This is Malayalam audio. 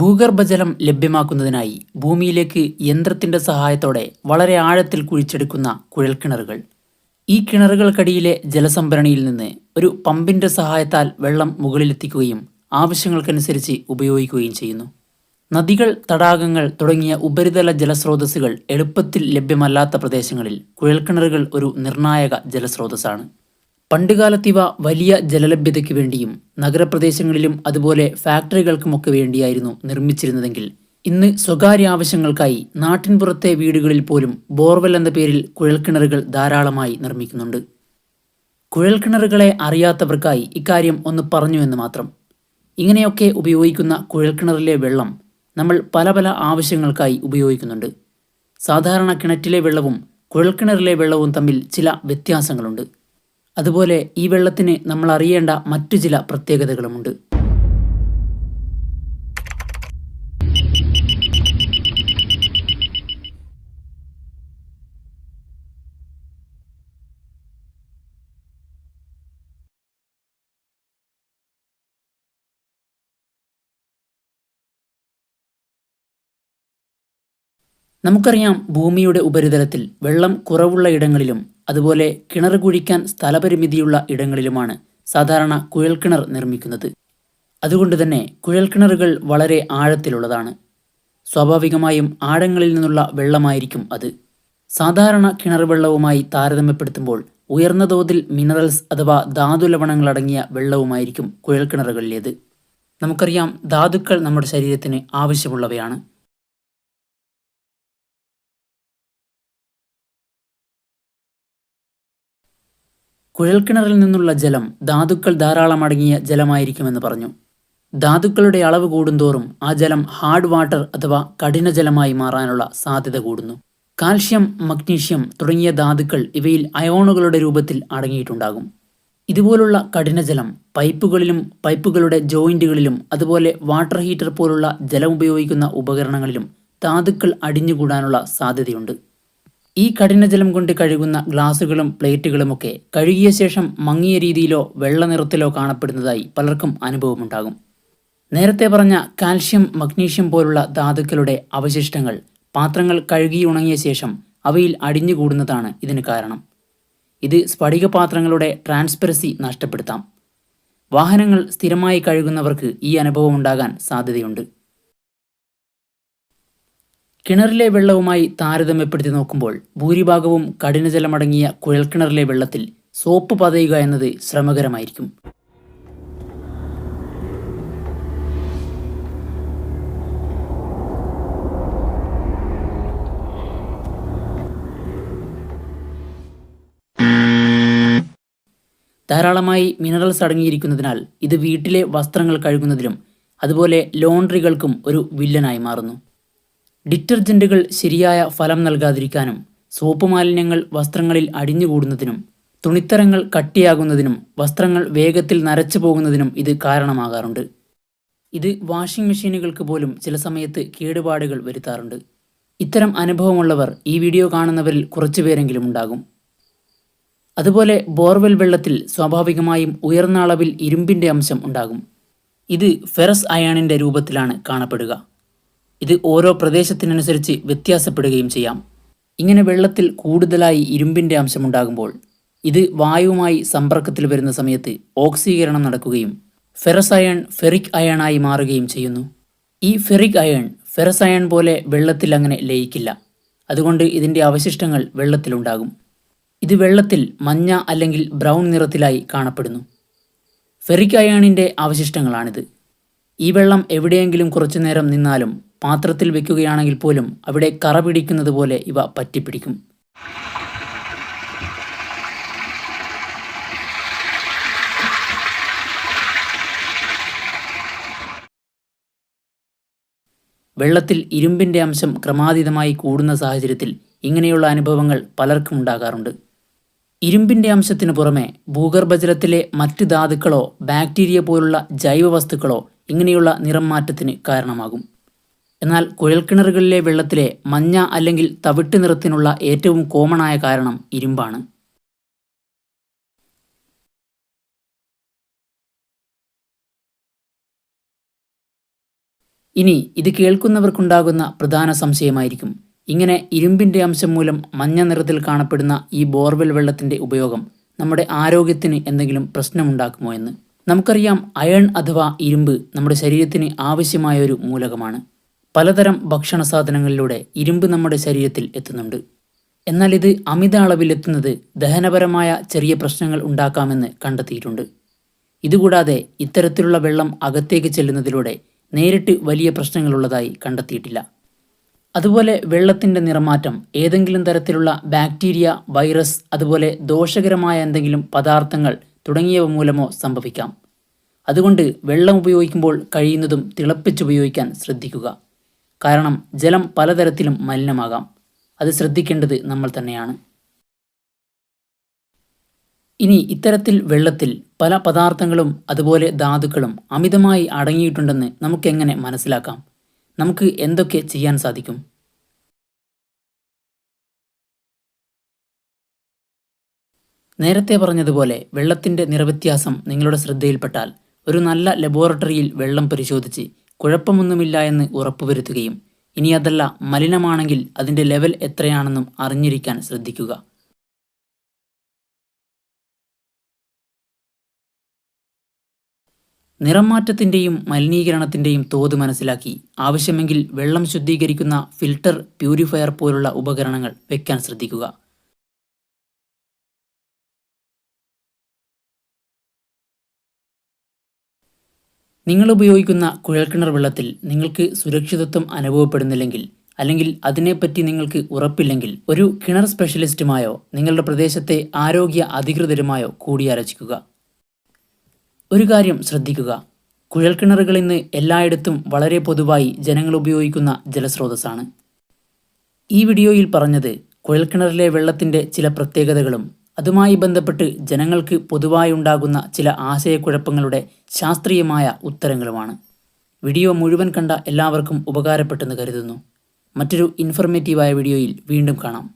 ഭൂഗർഭജലം ലഭ്യമാക്കുന്നതിനായി ഭൂമിയിലേക്ക് യന്ത്രത്തിന്റെ സഹായത്തോടെ വളരെ ആഴത്തിൽ കുഴിച്ചെടുക്കുന്ന കുഴൽക്കിണറുകൾ. ഈ കിണറുകൾക്കടിയിലെ ജലസംഭരണിയിൽ നിന്ന് ഒരു പമ്പിന്റെ സഹായത്താൽ വെള്ളം മുകളിലെത്തിക്കുകയും ആവശ്യങ്ങൾക്കനുസരിച്ച് ഉപയോഗിക്കുകയും ചെയ്യുന്നു. നദികൾ തടാകങ്ങൾ തുടങ്ങിയ ഉപരിതല ജലസ്രോതസ്സുകൾ എളുപ്പത്തിൽ ലഭ്യമല്ലാത്ത പ്രദേശങ്ങളിൽ കുഴൽക്കിണറുകൾ ഒരു നിർണായക ജലസ്രോതസ്സാണ്. പണ്ടുകാലത്ത് ഇവ വലിയ ജലലഭ്യതയ്ക്ക് വേണ്ടിയും നഗരപ്രദേശങ്ങളിലും അതുപോലെ ഫാക്ടറികൾക്കുമൊക്കെ വേണ്ടിയായിരുന്നു നിർമ്മിച്ചിരുന്നതെങ്കിൽ. ഇന്ന് സ്വകാര്യ ആവശ്യങ്ങൾക്കായി നാട്ടിൻപുറത്തെ വീടുകളിൽ പോലും ബോർവെൽ എന്ന പേരിൽ കുഴൽക്കിണറുകൾ ധാരാളമായി നിർമ്മിക്കുന്നുണ്ട്. കുഴൽക്കിണറുകളെ അറിയാത്തവർക്കായി ഇക്കാര്യം ഒന്ന് പറഞ്ഞു എന്ന് മാത്രം. ഇങ്ങനെയൊക്കെ ഉപയോഗിക്കുന്ന കുഴൽക്കിണറിലെ വെള്ളം നമ്മൾ പല പല ആവശ്യങ്ങൾക്കായി ഉപയോഗിക്കുന്നുണ്ട്. സാധാരണ കിണറ്റിലെ വെള്ളവും കുഴൽക്കിണറിലെ വെള്ളവും തമ്മിൽ ചില വ്യത്യാസങ്ങളുണ്ട്. അതുപോലെ ഈ വെള്ളത്തിന് നമ്മൾ അറിയേണ്ട മറ്റു ചില പ്രത്യേകതകളുമുണ്ട്. നമുക്കറിയാം ഭൂമിയുടെ ഉപരിതലത്തിൽ വെള്ളം കുറവുള്ള ഇടങ്ങളിലും അതുപോലെ കിണർ കുഴിക്കാൻ സ്ഥലപരിമിതിയുള്ള ഇടങ്ങളിലുമാണ് സാധാരണ കുഴൽക്കിണർ നിർമ്മിക്കുന്നത്. അതുകൊണ്ട് തന്നെ കുഴൽക്കിണറുകൾ വളരെ ആഴത്തിലുള്ളതാണ്. സ്വാഭാവികമായും ആഴങ്ങളിൽ നിന്നുള്ള വെള്ളമായിരിക്കും അത്. സാധാരണ കിണർ വെള്ളവുമായി താരതമ്യപ്പെടുത്തുമ്പോൾ ഉയർന്ന തോതിൽ മിനറൽസ് അഥവാ ധാതു ലവണങ്ങളടങ്ങിയ വെള്ളവുമായിരിക്കും കുഴൽക്കിണറുകളിലേത് നമുക്കറിയാം ധാതുക്കൾ നമ്മുടെ ശരീരത്തിന് ആവശ്യമുള്ളവയാണ്. കുഴൽക്കിണറിൽ നിന്നുള്ള ജലം ധാതുക്കൾ ധാരാളം അടങ്ങിയ ജലമായിരിക്കുമെന്ന് പറഞ്ഞു. ധാതുക്കളുടെ അളവ് കൂടുന്തോറും ആ ജലം ഹാർഡ് വാട്ടർ അഥവാ കഠിനജലമായി മാറാനുള്ള സാധ്യത കൂടുന്നു. കാൽഷ്യം മഗ്നീഷ്യം തുടങ്ങിയ ധാതുക്കൾ ഇവയിൽ അയോണുകളുടെ രൂപത്തിൽ അടങ്ങിയിട്ടുണ്ടാകും. ഇതുപോലുള്ള കഠിനജലം പൈപ്പുകളിലും പൈപ്പുകളുടെ ജോയിന്റുകളിലും അതുപോലെ വാട്ടർ ഹീറ്റർ പോലുള്ള ജലം ഉപയോഗിക്കുന്ന ഉപകരണങ്ങളിലും ധാതുക്കൾ അടിഞ്ഞുകൂടാനുള്ള സാധ്യതയുണ്ട്. ഈ കഠിനജലം കൊണ്ട് കഴുകുന്ന ഗ്ലാസുകളും പ്ലേറ്റുകളുമൊക്കെ കഴുകിയ ശേഷം മങ്ങിയ രീതിയിലോ വെള്ള നിറത്തിലോ കാണപ്പെടുന്നതായി പലർക്കും അനുഭവമുണ്ടാകും. നേരത്തെ പറഞ്ഞ കാൽഷ്യം മഗ്നീഷ്യം പോലുള്ള ധാതുക്കളുടെ അവശിഷ്ടങ്ങൾ പാത്രങ്ങൾ കഴുകി ഉണങ്ങിയ ശേഷം അവയിൽ അടിഞ്ഞുകൂടുന്നതാണ് ഇതിന് കാരണം. ഇത് സ്ഫടിക പാത്രങ്ങളുടെ ട്രാൻസ്പെറസി നഷ്ടപ്പെടുത്താം. വാഹനങ്ങൾ സ്ഥിരമായി കഴുകുന്നവർക്ക് ഈ അനുഭവം ഉണ്ടാകാൻ സാധ്യതയുണ്ട്. കിണറിലെ വെള്ളവുമായി താരതമ്യപ്പെടുത്തി നോക്കുമ്പോൾ ഭൂരിഭാഗവും കഠിനജലമടങ്ങിയ കുഴൽക്കിണറിലെ വെള്ളത്തിൽ സോപ്പ് പതയുക എന്നത് ശ്രമകരമായിരിക്കും. ധാരാളമായി മിനറൽസ് അടങ്ങിയിരിക്കുന്നതിനാൽ ഇത് വീട്ടിലെ വസ്ത്രങ്ങൾ കഴുകുന്നതിലും അതുപോലെ ലോണ്ടറികൾക്കും ഒരു വില്ലനായി മാറുന്നു. ഡിറ്റർജന്റുകൾ ശരിയായ ഫലം നൽകാതിരിക്കാനും സോപ്പ് മാലിന്യങ്ങൾ വസ്ത്രങ്ങളിൽ അടിഞ്ഞുകൂടുന്നതിനും തുണിത്തരങ്ങൾ കട്ടിയാകുന്നതിനും വസ്ത്രങ്ങൾ വേഗത്തിൽ നരച്ചു പോകുന്നതിനും ഇത് കാരണമാകാറുണ്ട്. ഇത് വാഷിംഗ് മെഷീനുകൾക്ക് പോലും ചില സമയത്ത് കേടുപാടുകൾ വരുത്താറുണ്ട്. ഇത്തരം അനുഭവമുള്ളവർ ഈ വീഡിയോ കാണുന്നവരിൽ കുറച്ചുപേരെങ്കിലും ഉണ്ടാകും. അതുപോലെ ബോർവെൽ വെള്ളത്തിൽ സ്വാഭാവികമായും ഉയർന്ന അളവിൽ ഇരുമ്പിന്റെ അംശം ഉണ്ടാകും. ഇത് ഫെറസ് അയാണിന്റെ രൂപത്തിലാണ് കാണപ്പെടുക. ഇത് ഓരോ പ്രദേശത്തിനനുസരിച്ച് വ്യത്യാസപ്പെടുകയും ചെയ്യാം. ഇങ്ങനെ വെള്ളത്തിൽ കൂടുതലായി ഇരുമ്പിന്റെ അംശമുണ്ടാകുമ്പോൾ ഇത് വായുവുമായി സമ്പർക്കത്തിൽ വരുന്ന സമയത്ത് ഓക്സീകരണം നടക്കുകയും ഫെറസ് അയൺ ഫെറിക് അയണായി മാറുകയും ചെയ്യുന്നു. ഈ ഫെറിക് അയൺ ഫെറസ് അയൺ പോലെ വെള്ളത്തിൽ അങ്ങനെ ലയിക്കില്ല. അതുകൊണ്ട് ഇതിന്റെ അവശിഷ്ടങ്ങൾ വെള്ളത്തിലുണ്ടാകും. ഇത് വെള്ളത്തിൽ മഞ്ഞ അല്ലെങ്കിൽ ബ്രൗൺ നിറത്തിലായി കാണപ്പെടുന്നു. ഫെറിക് അയണിന്റെ അവശിഷ്ടങ്ങളാണിത്. ഈ വെള്ളം എവിടെയെങ്കിലും കുറച്ചു നേരം നിന്നാലും പാത്രത്തിൽ വെക്കുകയാണെങ്കിൽ പോലും അവിടെ കറ പിടിക്കുന്നത് പോലെ ഇവ പറ്റിപ്പിടിക്കും. വെള്ളത്തിൽ ഇരുമ്പിന്റെ അംശം ക്രമാതീതമായി കൂടുന്ന സാഹചര്യത്തിൽ ഇങ്ങനെയുള്ള അനുഭവങ്ങൾ പലർക്കും ഉണ്ടാകാറുണ്ട്. ഇരുമ്പിന്റെ അംശത്തിനു പുറമെ ഭൂഗർഭജലത്തിലെ മറ്റ് ധാതുക്കളോ ബാക്ടീരിയ പോലുള്ള ജൈവവസ്തുക്കളോ ഇങ്ങനെയുള്ള നിറം മാറ്റത്തിന് കാരണമാകും. എന്നാൽ കുഴൽക്കിണറുകളിലെ വെള്ളത്തിലെ മഞ്ഞ അല്ലെങ്കിൽ തവിട്ട് നിറത്തിനുള്ള ഏറ്റവും കോമണായ കാരണം ഇരുമ്പാണ്. ഇനി ഇത് കേൾക്കുന്നവർക്കുണ്ടാകുന്ന പ്രധാന സംശയമായിരിക്കും. ഇങ്ങനെ ഇരുമ്പിന്റെ അംശം മൂലം മഞ്ഞ നിറത്തിൽ കാണപ്പെടുന്ന ഈ ബോർവെൽ വെള്ളത്തിന്റെ ഉപയോഗം നമ്മുടെ ആരോഗ്യത്തിന് എന്തെങ്കിലും പ്രശ്നമുണ്ടാക്കുമോ എന്ന്. നമുക്കറിയാം അയൺ അഥവാ ഇരുമ്പ് നമ്മുടെ ശരീരത്തിന് ആവശ്യമായ ഒരു മൂലകമാണ്. പലതരം ഭക്ഷണ സാധനങ്ങളിലൂടെ ഇരുമ്പ് നമ്മുടെ ശരീരത്തിൽ എത്തുന്നുണ്ട്. എന്നാൽ ഇത് അമിത അളവിൽ എത്തുന്നത് ദഹനപരമായ ചെറിയ പ്രശ്നങ്ങൾ ഉണ്ടാക്കാമെന്ന് കണ്ടെത്തിയിട്ടുണ്ട്. ഇതുകൂടാതെ ഇത്തരത്തിലുള്ള വെള്ളം അകത്തേക്ക് ചെല്ലുന്നതിലൂടെ നേരിട്ട് വലിയ പ്രശ്നങ്ങളുള്ളതായി കണ്ടെത്തിയിട്ടില്ല. അതുപോലെ വെള്ളത്തിന്റെ നിറമാറ്റം ഏതെങ്കിലും തരത്തിലുള്ള ബാക്ടീരിയ വൈറസ് അതുപോലെ ദോഷകരമായ എന്തെങ്കിലും പദാർത്ഥങ്ങൾ തുടങ്ങിയവ മൂലമോ സംഭവിക്കാം. അതുകൊണ്ട് വെള്ളം ഉപയോഗിക്കുമ്പോൾ കഴിയുന്നതും തിളപ്പിച്ചുപയോഗിക്കാൻ ശ്രദ്ധിക്കുക. കാരണം ജലം പലതരത്തിലും മലിനമാകാം. അത് ശ്രദ്ധിക്കേണ്ടത് നമ്മൾ തന്നെയാണ്. ഇനി ഇത്തരത്തിൽ വെള്ളത്തിൽ പല പദാർത്ഥങ്ങളും അതുപോലെ ധാതുക്കളും അമിതമായി അടങ്ങിയിട്ടുണ്ടെന്ന് നമുക്കെങ്ങനെ മനസ്സിലാക്കാം? നമുക്ക് എന്തൊക്കെ ചെയ്യാൻ സാധിക്കും? നേരത്തെ പറഞ്ഞതുപോലെ വെള്ളത്തിന്റെ നിറവ്യത്യാസം നിങ്ങളുടെ ശ്രദ്ധയിൽപ്പെട്ടാൽ ഒരു നല്ല ലബോറട്ടറിയിൽ വെള്ളം പരിശോധിച്ച് കുഴപ്പമൊന്നുമില്ല എന്ന് ഉറപ്പുവരുത്തുകയും. ഇനി അതല്ല മലിനമാണെങ്കിൽ അതിന്റെ ലെവൽ എത്രയാണെന്നും അറിഞ്ഞിരിക്കാൻ ശ്രദ്ധിക്കുക. നിറംമാറ്റത്തിന്റെയും മലിനീകരണത്തിന്റെയും തോത് മനസ്സിലാക്കി. ആവശ്യമെങ്കിൽ വെള്ളം ശുദ്ധീകരിക്കുന്ന ഫിൽട്ടർ പ്യൂരിഫയർ പോലുള്ള ഉപകരണങ്ങൾ വയ്ക്കാൻ ശ്രദ്ധിക്കുക. നിങ്ങൾ ഉപയോഗിക്കുന്ന കുഴൽക്കിണർ വെള്ളത്തിൽ നിങ്ങൾക്ക് സുരക്ഷിതത്വം അനുഭവപ്പെടുന്നില്ലെങ്കിൽ അല്ലെങ്കിൽ അതിനെപ്പറ്റി നിങ്ങൾക്ക് ഉറപ്പില്ലെങ്കിൽ ഒരു കിണർ സ്പെഷ്യലിസ്റ്റുമായോ നിങ്ങളുടെ പ്രദേശത്തെ ആരോഗ്യ അധികൃതരുമായോ കൂടിയാലോചിക്കുക. ഒരു കാര്യം ശ്രദ്ധിക്കുക. കുഴൽക്കിണറുകൾ ഇന്ന് എല്ലായിടത്തും വളരെ പൊതുവായി ജനങ്ങൾ ഉപയോഗിക്കുന്ന ജലസ്രോതസ്സാണ്. ഈ വീഡിയോയിൽ പറഞ്ഞത് കുഴൽക്കിണറിലെ വെള്ളത്തിന്റെ ചില പ്രത്യേകതകളും അതുമായി ബന്ധപ്പെട്ട് ജനങ്ങൾക്ക് പൊതുവായുണ്ടാകുന്ന ചില ആശയക്കുഴപ്പങ്ങളുടെ ശാസ്ത്രീയമായ ഉത്തരങ്ങളുമാണ്. വീഡിയോ മുഴുവൻ കണ്ട എല്ലാവർക്കും ഉപകാരപ്പെട്ടെന്ന് കരുതുന്നു. മറ്റൊരു ഇൻഫർമേറ്റീവായ വീഡിയോയിൽ വീണ്ടും കാണാം.